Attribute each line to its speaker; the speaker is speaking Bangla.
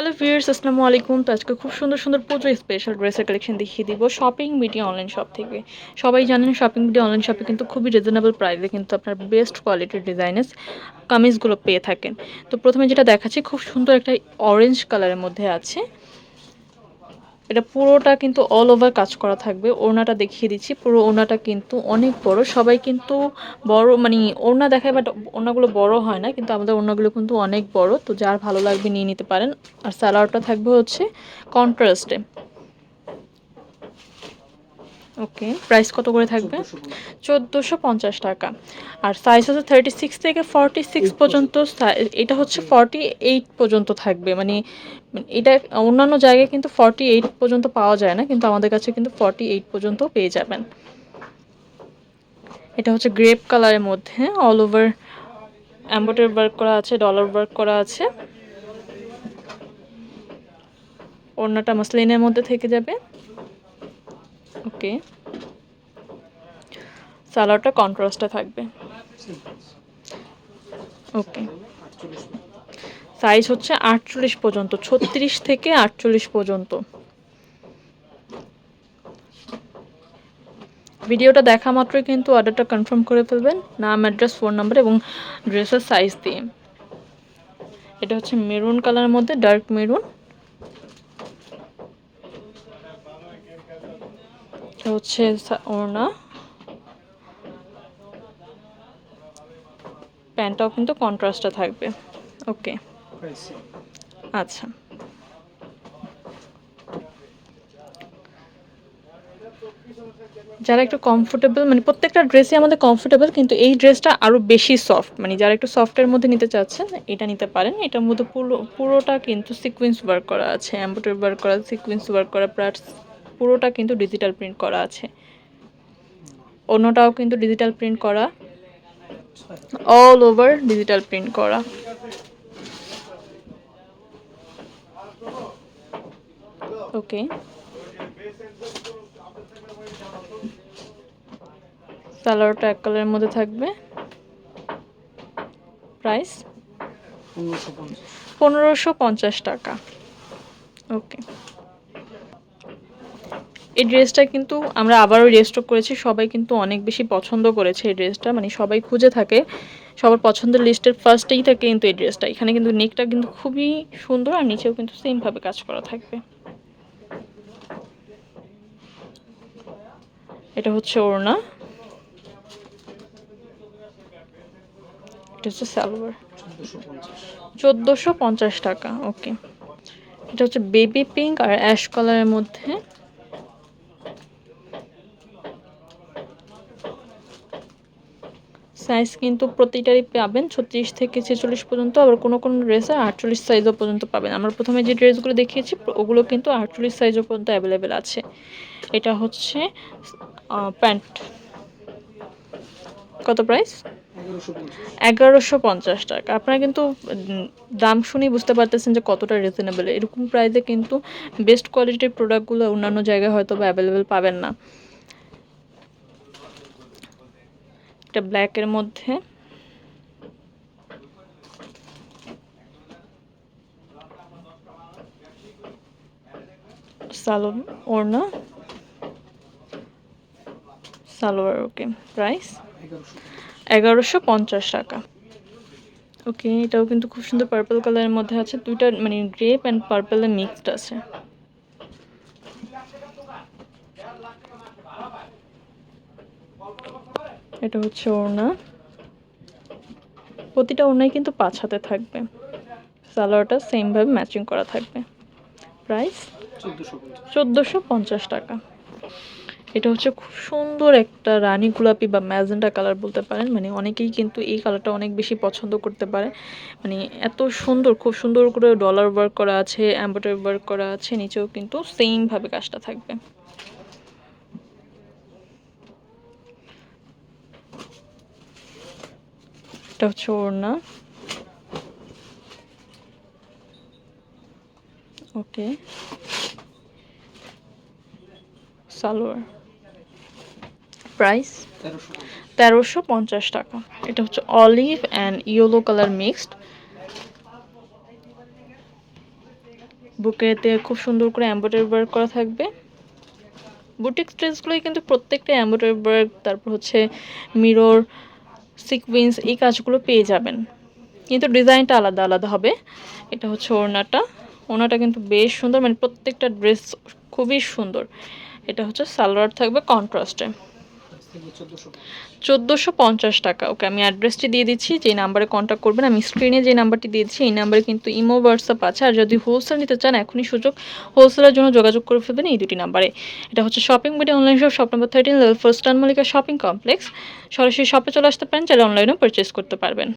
Speaker 1: হ্যালো ভিউয়ার্স আসসালামু আলাইকুম। তো আজকে খুব সুন্দর সুন্দর পুজো স্পেশাল ড্রেসের কালেকশন দেখিয়ে দিব। শপিং মিডিয়া অনলাইন শপ থেকে। সবাই জানেন শপিং মিডিয়া অনলাইন শপে কিন্তু খুবই রিজনেবল প্রাইসে কিন্তু আপনার বেস্ট কোয়ালিটির ডিজাইনের কামিজগুলো পেয়ে থাকেন। তো প্রথমে যেটা দেখাচ্ছি, খুব সুন্দর একটা অরেঞ্জ কালারের মধ্যে আছে। এটা পুরোটা কিন্তু অল ওভার কাজ করা থাকবে। ওড়নাটা দেখিয়ে দিচ্ছি। পুরো ওড়নাটা কিন্তু অনেক বড়। সবাই কিন্তু বড় মানে ওড়না দেখায় বাট ওড়নাগুলো বড় হয় না, কিন্তু আমাদের ওড়নাগুলো কিন্তু অনেক বড়। তো যার ভালো লাগবে নিয়ে নিতে পারেন। আর স্যালাডটা থাকবে হচ্ছে কন্ট্রাস্টে ওকে প্রাইস কত করে থাকবে? চোদ্দোশো পঞ্চাশ টাকা। আর সাইজ হচ্ছে থার্টি সিক্স থেকে ফর্টি সিক্স পর্যন্ত এটা হচ্ছে ফর্টি এইট পর্যন্ত থাকবে। মানে এটা অন্যান্য জায়গায় কিন্তু ফর্টি এইট পর্যন্ত পাওয়া যায় না কিন্তু আমাদের কাছে কিন্তু ফর্টি এইট পর্যন্ত পেয়ে যাবেন। এটা হচ্ছে গ্রেপ কালারের মধ্যে অল ওভার অ্যাম্বোটারি ওয়ার্ক করা আছে ডলার ওয়ার্ক করা আছে। ওড়নাটা মাসলিনের মধ্যে থেকে যাবে। ওকে সালোয়ারটা কন্ট্রাস্টে থাকবে. ওকে সাইজ হচ্ছে আটচল্লিশ পর্যন্ত, ছত্রিশ থেকে আটচল্লিশ পর্যন্ত। ভিডিওটা দেখা মাত্রই কিন্তু অর্ডারটা কনফার্ম করে ফেলবেন, নাম অ্যাড্রেস ফোন নাম্বার এবং ড্রেসের সাইজ দিয়ে। এটা হচ্ছে মেরুন কালারের মধ্যে ডার্ক মেরুন হচ্ছে ওড়না। প্যান্টটাও কিন্তু কন্ট্রাস্টটা থাকবে। ওকে। আচ্ছা। যারা একটু কমফোর্টেবল মানে প্রত্যেকটা ড্রেসই আমাদের কমফোর্টেবল কিন্তু এই ড্রেসটা আরও বেশি সফট মানে যারা একটু সফটের মধ্যে নিতে চাচ্ছেন এটা নিতে পারেন। এটার মধ্যে পুরো পুরোটা কিন্তু সিকোয়েন্স ওয়ার্ক করা আছে অ্যাম্বোটারি ওয়ার্ক করা সিকোয়েন্স ওয়ার্ক করা প্লাস পুরোটা কিন্তু ডিজিটাল প্রিন্ট করা আছে। অন্যটাও কিন্তু ডিজিটাল প্রিন্ট করা। অল ওভার ডিজিটাল প্রিন্ট করা। ওকে সালোয়ারটা এক কালারের মধ্যে থাকবে। প্রাইস পনেরোশো পঞ্চাশ। টাকা। ওকে এই ড্রেসটা কিন্তু আমরা আবারও রেস্টক করেছি। সবাই কিন্তু অনেক বেশি পছন্দ করেছে এই ড্রেসটা। মানে সবাই খুঁজে থাকে। সবার পছন্দের লিস্টের ফার্স্টেই থাকে কিন্তু এই ড্রেসটা। এখানে কিন্তু নেকটা কিন্তু খুবই সুন্দর আর নিচেও কিন্তু সেমভাবে কাজ করা থাকবে। এটা হচ্ছে ওড়না। এটা হচ্ছে সালোয়ার। চোদ্দোশো পঞ্চাশ। টাকা ওকে এটা হচ্ছে বেবি পিঙ্ক আর অ্যাশ কালারের মধ্যে সাইজ কিন্তু প্রতিটারই পাবেন। ছত্রিশ থেকে ছেচল্লিশ পর্যন্ত, আবার কোনো কোনো ড্রেসে আটচল্লিশ সাইজও পর্যন্ত পাবেন। আমরা প্রথমে যে ড্রেসগুলো দেখিয়েছি ওগুলো কিন্তু আটচল্লিশ সাইজও পর্যন্ত অ্যাভেলেবেল আছে। এটা হচ্ছে প্যান্ট। কত প্রাইস এগারোশো পঞ্চাশ টাকা। আপনারা কিন্তু দাম শুনেই বুঝতে পারতেছেন যে কতটা রিজনেবল এরকম প্রাইসে কিন্তু বেস্ট কোয়ালিটির প্রোডাক্টগুলো অন্যান্য জায়গায় হয়তো বা অ্যাভেলেবেল পাবেন না। একটা ব্ল্যাকের মধ্যে। ওড়না। সালোয়ার, ওকে, প্রাইস এগারোশো পঞ্চাশ টাকা। ওকে, এটাও কিন্তু খুব সুন্দর পার্পল কালারের মধ্যে আছে। দুইটা মানে গ্রেপ অ্যান্ড পার্পেলের মিক্সড আছে। এটা হচ্ছে ওড়না। প্রতিটা ওড়নাই কিন্তু পাঁচ হাতে থাকবে। সালোয়ারটা সেমভাবে ম্যাচিং করা থাকবে। প্রাইস চোদ্দোশো পঞ্চাশ টাকা। এটা হচ্ছে খুব সুন্দর একটা রানী গোলাপি বা ম্যাজেন্টা কালার বলতে পারেন। মানে অনেকেই কিন্তু এই কালারটা অনেক বেশি পছন্দ করতে পারে। মানে এত সুন্দর, খুব সুন্দর করে ডলার ওয়ার্ক করা আছে এম্ব্রয়ডারি ওয়ার্ক করা আছে, নিচেও কিন্তু সেমভাবে কাজটা থাকবে। এটা হচ্ছে ওড়না। ওকে। সালোয়ার। প্রাইস? তেরোশো পঞ্চাশ টাকা। এটা হচ্ছে olive and yellow colour mixed. বুকেতে খুব সুন্দর করে এম্ব্রয়ডারি ওয়ার্ক করা থাকবে। বুটিক ড্রেসগুলোই কিন্তু প্রত্যেকটা এম্ব্রয়ডারি ওয়ার্ক, তারপর হচ্ছে মিরর সিকোয়েন্স এই কাজগুলো পেয়ে যাবেন। কিন্তু ডিজাইনটা আলাদা আলাদা হবে। এটা হচ্ছে ওড়নাটা। ওড়নাটা কিন্তু বেশ সুন্দর মানে প্রত্যেকটা ড্রেস খুবই সুন্দর। এটা হচ্ছে সালোয়ার থাকবে কন্ট্রাস্টে চোদ্দোশো পঞ্চাশ। টাকা। ওকে, আমি অ্যাড্রেসটি দিয়ে দিচ্ছি যে নাম্বারে কন্ট্যাক্ট করবেন। আমি স্ক্রিনে যে নাম্বারটি দিয়েছি, এই নাম্বারে কিন্তু ইমো হোয়াটসঅ্যাপ আছে। আর যদি হোলসেল নিতে চান, এখনই সুযোগ হোলসেলের জন্য যোগাযোগ করে ফেলবেন এই দুটি নাম্বারে এটা হচ্ছে shopping media online shop shop number thirteen level first Mallika shopping complex সরাসরি শপে চলে আসতে পারেন, চাইলে অনলাইনেও পারচেস করতে পারবেন।